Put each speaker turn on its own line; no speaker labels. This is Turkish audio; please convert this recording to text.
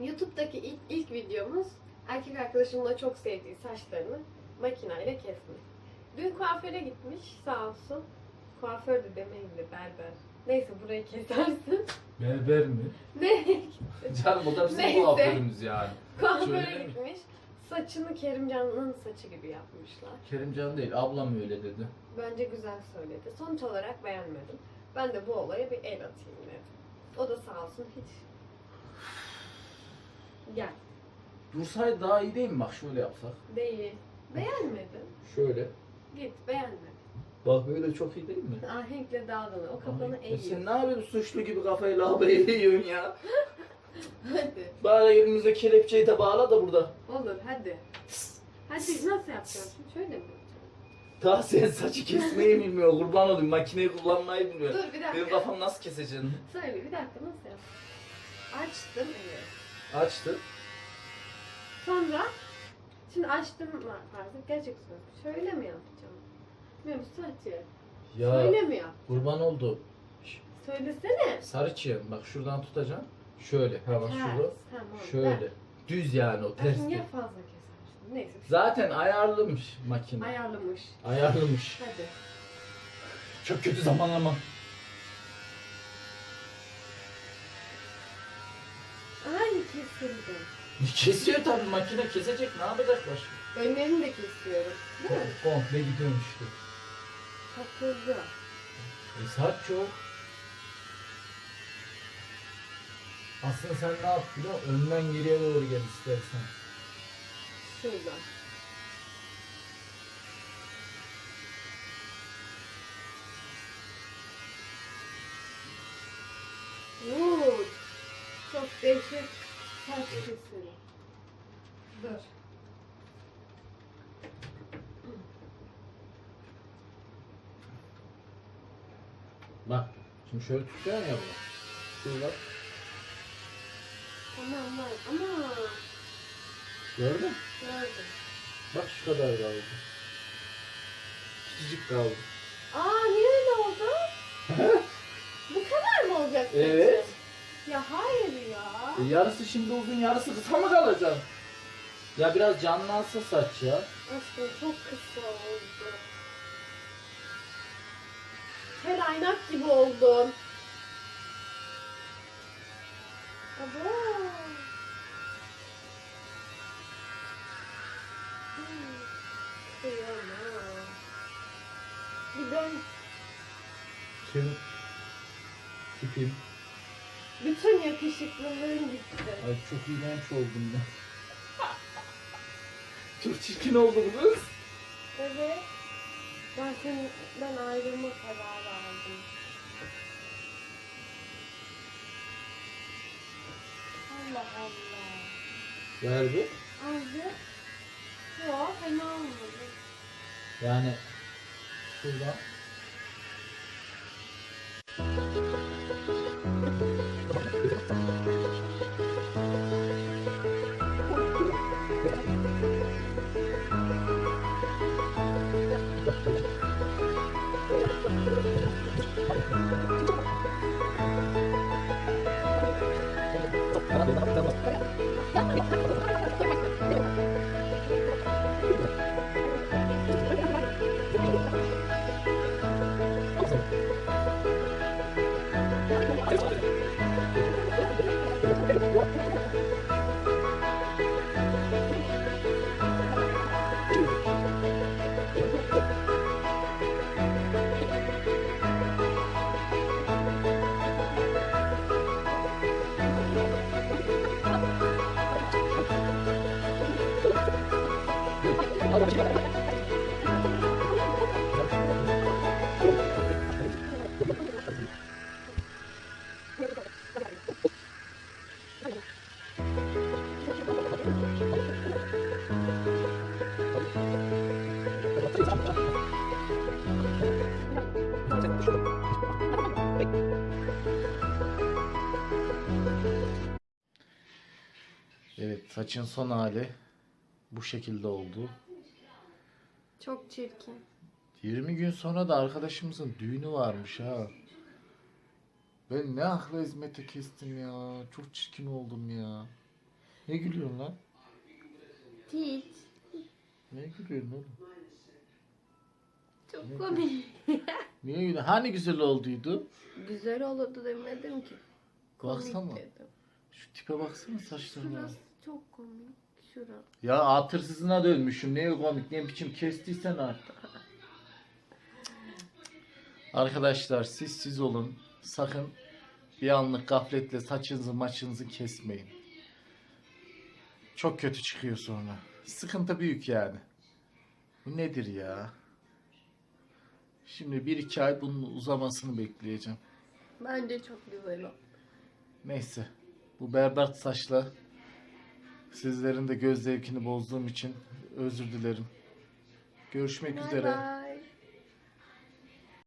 YouTube'daki ilk, ilk videomuz erkek arkadaşımın da çok sevdiği saçlarını makineyle kesmek. Dün kuaföre gitmiş sağ olsun. Kuaför de demeyin de berber. Neyse burayı kesersin.
Berber mi?
ne?
Canım o da bizim
Neyse.
kuaförümüz yani.
Kuaföre
mi?
gitmiş. Saçını Kerimcan'ın saçı gibi yapmışlar.
Kerimcan değil, ablam öyle dedi.
Bence güzel söyledi. Sonuç olarak beğenmedim. Ben de bu olaya bir el atayım dedim. O da sağ olsun hiç. Gel.
Dursaydı daha iyi değil mi? Bak şöyle yapsak.
Değil. Beğenmedin.
Şöyle.
Git beğenme.
Bak böyle çok iyi değil mi?
Ahenkle dağılır. O kafanı
Ay,
eğ.
Sen ne yapıyorsun suçlu gibi kafayı lavaboya eğiyorsun ya?
Hadi.
Bari elimize kelepçeyi de bağla da burada.
Olur hadi. Hadi nasıl yapacağız? Şöyle mi?
Daha sen saçı kesmeyi bilmiyor, kurban olayım. Makineyi kullanmayı bilmiyor.
Dur bir
Benim
dakika.
kafam nasıl keseceksin?
Söyle bir dakika nasıl yap? Açtım evet.
Açtı.
Sonra şimdi açtım artık gerçek söz. Şöyle mi yapacağım? Bilmiyorum saçı.
Ya
Şöyle mi yap?
kurban oldu.
Söylesene.
Sarı çiğ. Bak şuradan tutacaksın. Şöyle. Ha bak şurada.
Tamam.
Şöyle. Düz yani o
Ben,
ters
ben
değil.
fazla kesersin. Neyse.
Zaten ayarlamış makine.
Ayarlamış.
Ayarlamış.
Hadi.
Çok kötü zamanlama.
Kesildi.
Kesiyor tabii makine kesecek ne yapacak başka?
Önlerini de kesiyorum. Değil mi?
Komple gidiyormuş işte.
Takıldı.
E saat çok. Aslında sen ne yap biliyor musun? Önden geriye doğru gel istersen.
Şuradan. Oo, çok değişik saç kesimi. Dur.
Bak. Şimdi şöyle tutuyorsun ya bunu. Şurada.
Aman aman aman.
Gördün?
Gördüm.
Bak şu kadar kaldı. Küçücük kaldı.
Aa niye öyle oldu? Bu kadar mı olacak?
Evet.
Ya hayır ya.
E yarısı şimdi uzun yarısı kısa mı kalacak? Ya biraz canlansın saç ya.
Aşkım çok kısa oldu. Kel aynak gibi oldun. Abo. Hmm, Kıyamam. Bir dön.
Kim? Tipim.
Bütün yakışıklılığın gitti.
Ay çok iğrenç oldum ben. çok çirkin oldu bu kız.
Evet. Ben senden ayrılma kararı aldım. Allah Allah.
Ver bir.
Aldı. Yok fena olmadı.
Yani şuradan. Thank you. Evet saçın son hali bu şekilde oldu.
Çok çirkin.
20 gün sonra da arkadaşımızın düğünü varmış ha. Ben ne akla hizmete kestim ya. Çok çirkin oldum ya. Ne gülüyorsun lan?
Hiç.
Ne gülüyorsun oğlum?
Çok komik.
Niye gülüyorsun? Hani güzel olduydu?
Güzel olurdu demedim ki. Komik
Baksana.
dedim.
Şu tipe baksana saçlarına.
Şurası çok komik. Şura.
Ya atırsızına dönmüşüm. Ne komik ne biçim kestiysen artık. Arkadaşlar siz siz olun. Sakın bir anlık gafletle saçınızı maçınızı kesmeyin. Çok kötü çıkıyor sonra. Sıkıntı büyük yani. Bu nedir ya? Şimdi bir iki ay bunun uzamasını bekleyeceğim.
Bence çok güzel o.
Neyse. Bu berbat saçla sizlerin de göz zevkini bozduğum için özür dilerim. Görüşmek üzere.